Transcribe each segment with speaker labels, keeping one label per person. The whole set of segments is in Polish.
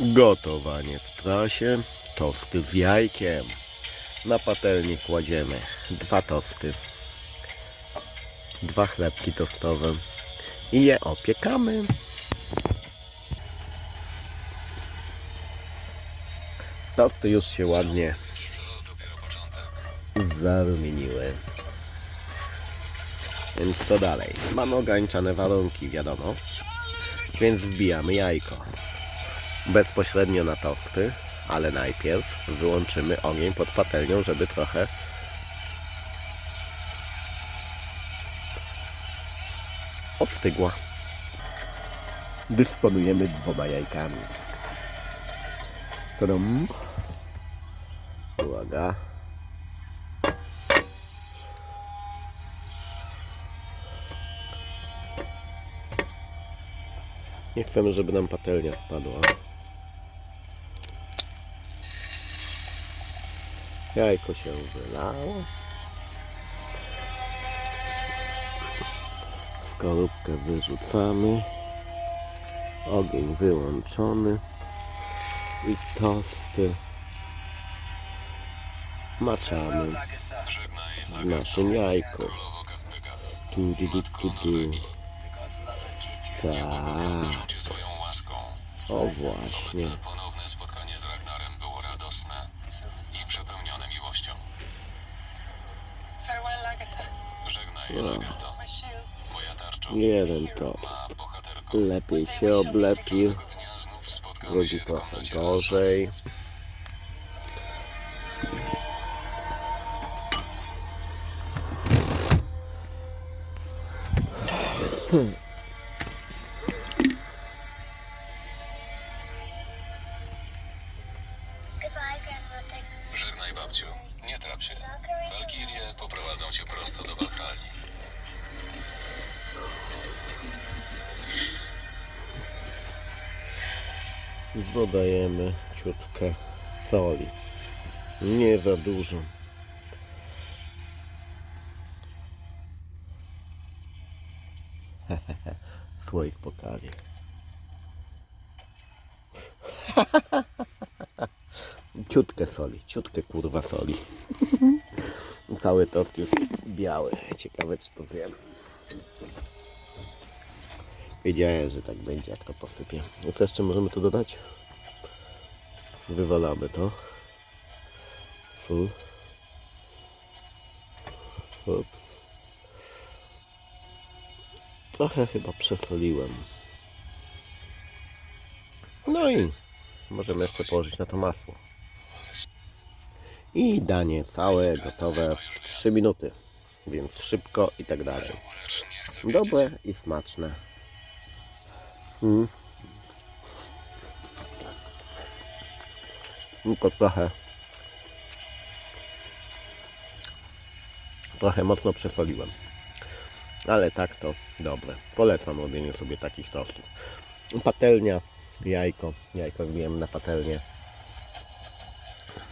Speaker 1: Gotowanie w trasie. Tosty z jajkiem. Na patelni kładziemy dwa tosty. Dwa chlebki tostowe. I je opiekamy. Tosty już się ładnie zarumieniły. Więc co dalej? Mamy ograniczone warunki, wiadomo. Więc wbijamy jajko. Bezpośrednio na tosty, ale najpierw wyłączymy ogień pod patelnią, żeby trochę ostygła. Dysponujemy dwoma jajkami. Tadam. Uwaga. Nie chcemy, żeby nam patelnia spadła. Jajko się wylało. Skorupkę wyrzucamy. Ogień wyłączony. I tosty maczamy w naszym jajku. Tu, tu, tu, tu, tu. Tak. O właśnie.
Speaker 2: Tarcza.
Speaker 1: Jeden
Speaker 2: bohaterko.
Speaker 1: Lepiej się oblepił. Drugi trochę gorzej.
Speaker 2: Żegnaj, babciu. Nie trap się. Walkirie poprowadzą cię prosto do Walhalli.
Speaker 1: Dodajemy ciutkę soli. Nie za dużo. Słoik po kawie. Ciutkę soli, ciutkę kurwa soli. Cały tost jest biały. Ciekawe czy to zjem. Wiedziałem, że tak będzie, jak to posypię. I co jeszcze możemy tu dodać? Wywalamy to. Sól. Ups. Trochę chyba przesoliłem. No i możemy jeszcze położyć na to masło. I danie całe gotowe w 3 minuty. Więc szybko i tak dalej. Dobre i smaczne. Mm. Tylko trochę trochę mocno przesoliłem. Ale tak to dobre. Polecam robienie sobie takich tostów. Patelnia, jajko. Jajko wbijemy na patelnię.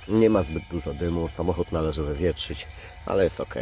Speaker 1: Nie ma zbyt dużo dymu. Samochód należy wywietrzyć, ale jest ok.